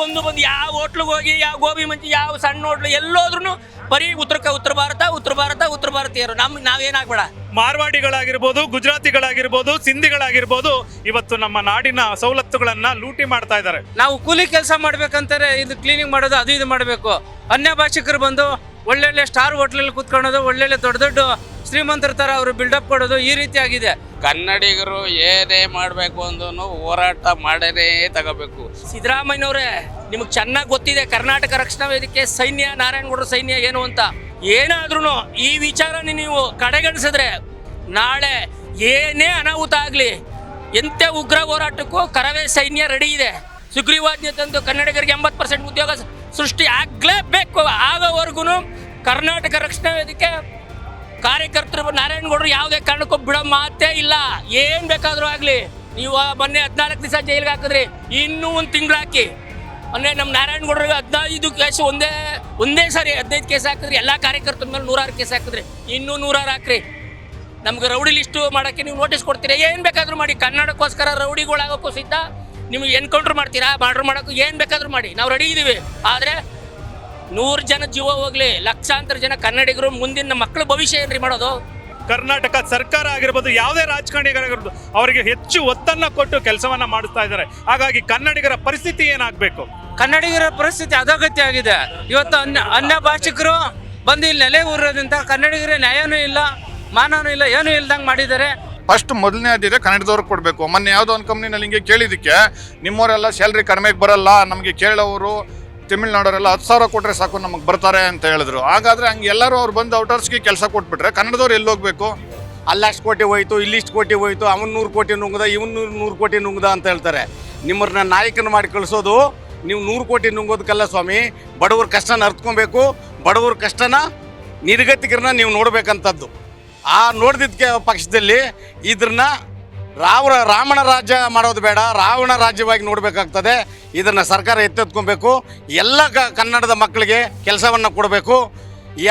ಬಂದು ಬಂದು ಯಾವ ಹೋಟ್ಲಿಗೆ ಹೋಗಿ ಯಾವ ಗೋಬಿ ಮಂಚಿ ಯಾವ ಸಣ್ಣ ಹೋಟ್ಲು ಎಲ್ಲೋದ್ರೂ ಬರೀ ಉತ್ತರ ಉತ್ತರ ಭಾರತ ಉತ್ತರ ಭಾರತ ಉತ್ತರ ಭಾರತೀಯರು. ನಮ್ ನಾವೇನಾಗ್ಬೇಡ. ಮಾರ್ವಾಡಿಗಳಾಗಿರ್ಬೋದು ಗುಜರಾತಿಗಳಾಗಿರ್ಬೋದು ಸಿಂಧಿಗಳಾಗಿರ್ಬೋದು ಇವತ್ತು ನಮ್ಮ ನಾಡಿನ ಸವಲತ್ತುಗಳನ್ನ ಲೂಟಿ ಮಾಡ್ತಾ ಇದ್ದಾರೆ. ನಾವು ಕೂಲಿ ಕೆಲಸ ಮಾಡ್ಬೇಕಂತಾರೆ ಇದು ಕ್ಲೀನಿಂಗ್ ಮಾಡೋದು ಅದು ಇದು ಮಾಡಬೇಕು. ಅನ್ಯ ಭಾಷಿಕರು ಬಂದು ಒಳ್ಳೊಳ್ಳೆ ಸ್ಟಾರ್ ಹೋಟ್ಲಲ್ಲಿ ಕುತ್ಕೊಳ್ಳೋದು ಒಳ್ಳೊಳ್ಳೆ ದೊಡ್ಡ ದೊಡ್ಡ ಶ್ರೀಮಂತರ ಥರ ಅವರು ಬಿಲ್ಡಪ್ ಕೊಡೋದು ಈ ರೀತಿ ಆಗಿದೆ. ಕನ್ನಡಿಗರು ಏನೇ ಮಾಡಬೇಕು ಅಂದ್ರೂ ಹೋರಾಟ ಮಾಡದೇ ತಗೋಬೇಕು. ಸಿದ್ದರಾಮಯ್ಯನವ್ರೆ ನಿಮಗೆ ಚೆನ್ನಾಗಿ ಗೊತ್ತಿದೆ ಕರ್ನಾಟಕ ರಕ್ಷಣಾ ವೇದಿಕೆ ಸೈನ್ಯ ನಾರಾಯಣಗೌಡರ ಸೈನ್ಯ ಏನು ಅಂತ. ಏನಾದ್ರೂ ಈ ವಿಚಾರನ ನೀವು ಕಡೆಗಣಿಸಿದ್ರೆ ನಾಳೆ ಏನೇ ಅನಾಹುತ ಆಗಲಿ ಎಂಥ ಉಗ್ರ ಹೋರಾಟಕ್ಕೂ ಕರವೇ ಸೈನ್ಯ ರೆಡಿ ಇದೆ. ಸುಗ್ರೀವಾಜ್ಞೆ ತಂದು ಕನ್ನಡಿಗರಿಗೆ ಎಂಬತ್ತು ಪರ್ಸೆಂಟ್ ಉದ್ಯೋಗ ಸೃಷ್ಟಿ ಆಗಲೇಬೇಕು. ಆಗೋವರೆಗೂ ಕರ್ನಾಟಕ ರಕ್ಷಣಾ ವೇದಿಕೆ ಕಾರ್ಯಕರ್ತರು ನಾರಾಯಣಗೌಡರು ಯಾವುದೇ ಕಾರಣಕ್ಕೂ ಬಿಡೋ ಮಾತೇ ಇಲ್ಲ. ಏನ್ ಬೇಕಾದ್ರೂ ಆಗ್ಲಿ. ನೀವು ಮೊನ್ನೆ ಹದಿನಾಲ್ಕು ದಿವಸ ಜೈಲಿಗೆ ಹಾಕಿದ್ರಿ. ಇನ್ನೂ ಒಂದು ತಿಂಗಳು ಹಾಕಿ. ಮೊನ್ನೆ ನಮ್ಮ ನಾರಾಯಣಗೌಡರಿಗೆ ಹದಿನೈದು ಕೇಸು ಒಂದೇ ಒಂದೇ ಸಾರಿ ಹದಿನೈದು ಕೇಸ್ ಹಾಕಿದ್ರಿ. ಎಲ್ಲ ಕಾರ್ಯಕರ್ತರ ಮೇಲೆ ನೂರಾರು ಕೇಸ್ ಹಾಕಿದ್ರಿ. ಇನ್ನೂ ನೂರಾರು ಹಾಕ್ರಿ. ನಮ್ಗೆ ರೌಡಿ ಲಿಸ್ಟು ಮಾಡೋಕ್ಕೆ ನೀವು ನೋಟಿಸ್ ಕೊಡ್ತೀರಾ? ಏನು ಬೇಕಾದರೂ ಮಾಡಿ. ಕನ್ನಡಕ್ಕೋಸ್ಕರ ರೌಡಿಗಳಾಗೋಕ್ಕೂ ಸಿದ್ಧ. ನಿಮಗೆ ಎನ್ಕೌಂಟ್ರ್ ಮಾಡ್ತೀರಾ? ಬಾರ್ಡ್ರ್ ಮಾಡೋಕ್ಕೂ ಏನು ಬೇಕಾದರೂ ಮಾಡಿ. ನಾವು ರೆಡಿ ಇದ್ದೀವಿ ಆದರೆ ನೂರು ಜನ ಜೀವ ಹೋಗ್ಲಿ ಲಕ್ಷಾಂತರ ಜನ ಕನ್ನಡಿಗರು ಮುಂದಿನ ಮಕ್ಕಳ ಭವಿಷ್ಯ ಏನ್ರಿ ಮಾಡೋದು? ಕರ್ನಾಟಕ ಸರ್ಕಾರ ಆಗಿರ್ಬೋದು ಯಾವುದೇ ರಾಜಕಾರಣಿಗಳಾಗಿರ್ಬೋದು ಅವರಿಗೆ ಹೆಚ್ಚು ಒತ್ತನ್ನ ಕೊಟ್ಟು ಕೆಲಸವನ್ನ ಮಾಡಿಸ್ತಾ ಇದ್ದಾರೆ. ಹಾಗಾಗಿ ಕನ್ನಡಿಗರ ಪರಿಸ್ಥಿತಿ ಏನಾಗಬೇಕು? ಕನ್ನಡಿಗರ ಪರಿಸ್ಥಿತಿ ಅದಗತ್ಯ ಆಗಿದೆ. ಇವತ್ತು ಅನ್ಯ ಅನ್ಯ ಭಾಷಿಕರು ಬಂದು ಇಲ್ಲಿ ನೆಲೆ ಊರೋದ್ರಿಂದ ಕನ್ನಡಿಗರ ನ್ಯಾಯನೂ ಇಲ್ಲ ಮಾನವನೂ ಇಲ್ಲ ಏನೂ ಇಲ್ದಂಗೆ ಮಾಡಿದ್ದಾರೆ. ಫಸ್ಟ್ ಮೊದಲನೇ ಆದಿದೆ ಕನ್ನಡದವ್ರಿಗೆ ಕೊಡಬೇಕು. ಮೊನ್ನೆ ಯಾವುದೋ ಒಂದು ಕಂಪ್ನಿನಲ್ಲಿ ಹಿಂಗೆ ಕೇಳಿದ್ದಕ್ಕೆ ನಿಮ್ಮವರೆಲ್ಲ ಸ್ಯಾಲ್ರಿ ಕಡಿಮೆಗೆ ಬರಲ್ಲ ನಮಗೆ ಕೇಳೋರು ತಮಿಳ್ನಾಡವರೆಲ್ಲ ಹತ್ತು ಸಾವಿರ ಕೊಟ್ಟರೆ ಸಾಕು, ನಮಗೆ ಬರ್ತಾರೆ ಅಂತ ಹೇಳಿದ್ರು. ಹಾಗಾದ್ರೆ ಹಂಗೆ ಎಲ್ಲರೂ ಅವ್ರು ಬಂದು ಔಟರ್ಸ್ಗೆ ಕೆಲಸ ಕೊಟ್ಬಿಟ್ರೆ ಕನ್ನಡದವ್ರು ಎಲ್ಲಿ ಹೋಗ್ಬೇಕು? ಅಲ್ಲಷ್ಟು ಕೋಟಿ ಹೋಯ್ತು ಇಲ್ಲಿಷ್ಟು ಕೋಟಿ ಹೋಯ್ತು, ಅವನು ನೂರು ಕೋಟಿ ನುಂಗ್ದ, ಇವನು ನೂರು ನೂರು ಕೋಟಿ ನುಂಗ್ದ ಅಂತ ಹೇಳ್ತಾರೆ. ನಿಮ್ಮನ್ನ ನಾಯಕನ ಮಾಡಿ ಕಳಿಸೋದು, ನೀವು ನೂರು ಕೋಟಿ ನುಂಗೋದಕ್ಕಲ್ಲ ಸ್ವಾಮಿ, ಬಡವ್ರ ಕಷ್ಟನ ಅರ್ತ್ಕೊಬೇಕು, ಬಡವ್ರ ಕಷ್ಟನ ನಿರ್ಗತಿಕರನ್ನ ನೀವು ನೋಡಬೇಕಂಥದ್ದು ಆ ನೋಡ್ದಿದ್ಕೆ ಪಕ್ಷದಲ್ಲಿ ಇದ್ರನ್ನ ರಾವಣ ರಾಮನ ರಾಜ್ಯ ಮಾಡೋದು ಬೇಡ, ರಾವಣ ರಾಜ್ಯವಾಗಿ ನೋಡಬೇಕಾಗ್ತದೆ. ಇದನ್ನು ಸರ್ಕಾರ ಎತ್ತೆತ್ಕೊಬೇಕು. ಎಲ್ಲ ಕನ್ನಡದ ಮಕ್ಕಳಿಗೆ ಕೆಲಸವನ್ನು ಕೊಡಬೇಕು.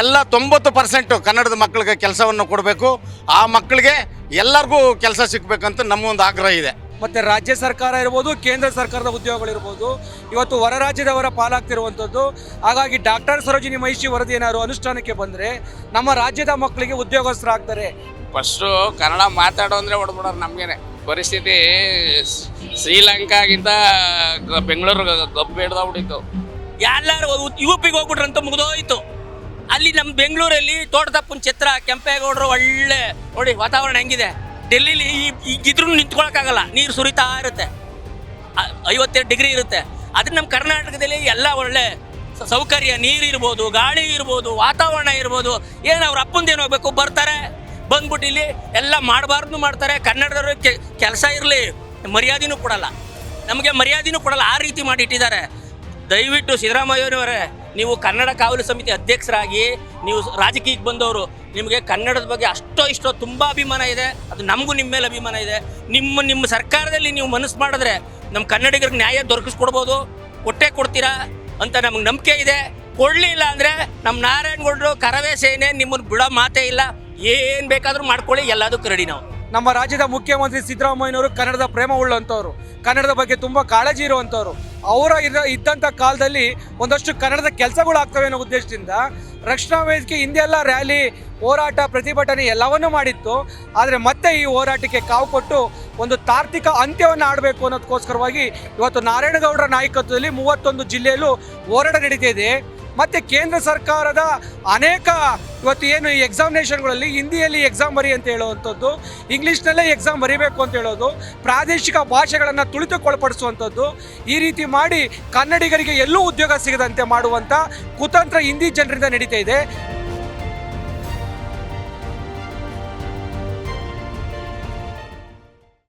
ಎಲ್ಲ ತೊಂಬತ್ತು ಪರ್ಸೆಂಟು ಕನ್ನಡದ ಮಕ್ಕಳಿಗೆ ಕೆಲಸವನ್ನು ಕೊಡಬೇಕು. ಆ ಮಕ್ಕಳಿಗೆ ಎಲ್ಲರಿಗೂ ಕೆಲಸ ಸಿಗಬೇಕಂತ ನಮ್ಮ ಒಂದು ಆಗ್ರಹ ಇದೆ. ಮತ್ತು ರಾಜ್ಯ ಸರ್ಕಾರ ಇರ್ಬೋದು, ಕೇಂದ್ರ ಸರ್ಕಾರದ ಉದ್ಯೋಗಗಳಿರ್ಬೋದು, ಇವತ್ತು ಹೊರ ರಾಜ್ಯದವರ ಪಾಲಾಗ್ತಿರುವಂಥದ್ದು, ಹಾಗಾಗಿ ಡಾಕ್ಟರ್ ಸರೋಜಿನಿ ಮಹಿಷಿ ವರದಿ ಏನಾದ್ರು ಅನುಷ್ಠಾನಕ್ಕೆ ಬಂದರೆ ನಮ್ಮ ರಾಜ್ಯದ ಮಕ್ಕಳಿಗೆ ಉದ್ಯೋಗಸ್ಥರಾಗ್ತಾರೆ. ಫಸ್ಟು ಕನ್ನಡ ಮಾತಾಡೋ ಅಂದರೆ ಹೊಡ್ಬಿಡೋರು ನಮಗೇನೆ. ಪರಿಸ್ಥಿತಿ ಶ್ರೀಲಂಕಾಗಿಂತ ಬೆಂಗಳೂರು ಗಬ್ಬು ಹಿಡ್ದೋಗ್ಬಿಟ್ಟಿತ್ತು ಎಲ್ಲರೂ ಯು ಪಿಗೆ ಹೋಗ್ಬಿಟ್ರಂತ ಮುಗಿದೋಯ್ತು. ಅಲ್ಲಿ ನಮ್ಮ ಬೆಂಗಳೂರಲ್ಲಿ ತೋಟದಪ್ಪನ ಚಿತ್ರ ಕೆಂಪೇಗೌಡರು ಒಳ್ಳೆ, ನೋಡಿ ವಾತಾವರಣ ಹೆಂಗಿದೆ. ಡೆಲ್ಲಿಲಿ ಈಗಿದ್ರು ನಿಂತ್ಕೊಳಕ್ಕಾಗಲ್ಲ, ನೀರು ಸುರಿತಾ ಇರುತ್ತೆ. ಐವತ್ತೆರಡು ಡಿಗ್ರಿ ಇರುತ್ತೆ. ಅದ್ರ ನಮ್ಮ ಕರ್ನಾಟಕದಲ್ಲಿ ಎಲ್ಲ ಒಳ್ಳೆ ಸೌಕರ್ಯ, ನೀರು ಇರ್ಬೋದು, ಗಾಳಿ ಇರ್ಬೋದು, ವಾತಾವರಣ ಇರ್ಬೋದು. ಏನು ಅವ್ರ ಅಪ್ಪಂದೇನು ಹೋಗ್ಬೇಕು, ಬರ್ತಾರೆ. ಬಂದ್ಬಿಟ್ಟು ಇಲ್ಲಿ ಎಲ್ಲ ಮಾಡಬಾರ್ದು ಮಾಡ್ತಾರೆ. ಕನ್ನಡದವ್ರ ಕೆಲಸ ಇರಲಿ. ಮರ್ಯಾದೆನೂ ಕೊಡಲ್ಲ. ನಮಗೆ ಮರ್ಯಾದೆನೂ ಕೊಡಲ್ಲ. ಆ ರೀತಿ ಮಾಡಿ ಇಟ್ಟಿದ್ದಾರೆ. ದಯವಿಟ್ಟು ಸಿದ್ದರಾಮಯ್ಯನವರೇ ನೀವು ಕನ್ನಡ ಕಾವಲು ಸಮಿತಿ ಅಧ್ಯಕ್ಷರಾಗಿ, ನೀವು ರಾಜಕೀಯಕ್ಕೆ ಬಂದವರು, ನಿಮಗೆ ಕನ್ನಡದ ಬಗ್ಗೆ ಅಷ್ಟೋ ಇಷ್ಟೋ ತುಂಬ ಅಭಿಮಾನ ಇದೆ. ಅದು ನಮಗೂ ನಿಮ್ಮ ಮೇಲೆ ಅಭಿಮಾನ ಇದೆ. ನಿಮ್ಮ ನಿಮ್ಮ ಸರ್ಕಾರದಲ್ಲಿ ನೀವು ಮನಸ್ಸು ಮಾಡಿದ್ರೆ ನಮ್ಮ ಕನ್ನಡಿಗರಿಗೆ ನ್ಯಾಯ ದೊರಕಿಸ್ಕೊಡ್ಬೋದು. ಕೊಟ್ಟೆ ಕೊಡ್ತೀರಾ ಅಂತ ನಮಗೆ ನಂಬಿಕೆ ಇದೆ. ಕೊಡಲಿಲ್ಲ ಅಂದರೆ ನಮ್ಮ ನಾರಾಯಣಗೌಡರು ಕರವೇ ಸೇನೆ ನಿಮ್ಮನ್ನು ಬಿಡೋ ಮಾತೇ ಇಲ್ಲ. ಏನು ಬೇಕಾದರೂ ಮಾಡ್ಕೊಳ್ಳಿ, ಎಲ್ಲದಕ್ಕೂ ರೆಡಿ ನಾವು. ನಮ್ಮ ರಾಜ್ಯದ ಮುಖ್ಯಮಂತ್ರಿ ಸಿದ್ದರಾಮಯ್ಯನವರು ಕನ್ನಡದ ಪ್ರೇಮ ಉಳ್ಳಂಥವ್ರು, ಕನ್ನಡದ ಬಗ್ಗೆ ತುಂಬ ಕಾಳಜಿ ಇರುವಂಥವ್ರು. ಅವರ ಇರ ಇದ್ದಂಥ ಕಾಲದಲ್ಲಿ ಒಂದಷ್ಟು ಕನ್ನಡದ ಕೆಲಸಗಳು ಆಗ್ತವೆ ಅನ್ನೋ ಉದ್ದೇಶದಿಂದ ರಕ್ಷಣಾ ವೇದಿಕೆ ಹಿಂದೆಲ್ಲ ರ್ಯಾಲಿ, ಹೋರಾಟ, ಪ್ರತಿಭಟನೆ ಎಲ್ಲವನ್ನೂ ಮಾಡಿತ್ತು. ಆದರೆ ಮತ್ತೆ ಈ ಹೋರಾಟಕ್ಕೆ ಕಾವು ಕೊಟ್ಟು ಒಂದು ತಾರ್ಕಿಕ ಅಂತ್ಯವನ್ನು ಆಡಬೇಕು ಅನ್ನೋದಕ್ಕೋಸ್ಕರವಾಗಿ ಇವತ್ತು ನಾರಾಯಣಗೌಡರ ನಾಯಕತ್ವದಲ್ಲಿ ಮೂವತ್ತೊಂದು ಜಿಲ್ಲೆಯಲ್ಲೂ ಹೋರಾಟ ನಡೀತಾ ಇದೆ. ಮತ್ತು ಕೇಂದ್ರ ಸರ್ಕಾರದ ಅನೇಕ ಇವತ್ತು ಏನು ಈ ಎಕ್ಸಾಮಿನೇಷನ್ಗಳಲ್ಲಿ ಹಿಂದಿಯಲ್ಲಿ ಎಕ್ಸಾಮ್ ಬರಿ ಅಂತ ಹೇಳುವಂಥದ್ದು, ಇಂಗ್ಲೀಷ್ನಲ್ಲೇ ಎಕ್ಸಾಮ್ ಬರೀಬೇಕು ಅಂತ ಹೇಳೋದು, ಪ್ರಾದೇಶಿಕ ಭಾಷೆಗಳನ್ನು ತುಳಿತಕ್ಕೊಳಪಡಿಸುವಂಥದ್ದು ಈ ರೀತಿ ಮಾಡಿ ಕನ್ನಡಿಗರಿಗೆ ಎಲ್ಲೂ ಉದ್ಯೋಗ ಸಿಗದಂತೆ ಮಾಡುವಂಥ ಕುತಂತ್ರ ಹಿಂದಿ ಜನರಿಂದ ನಡೀತಾ ಇದೆ.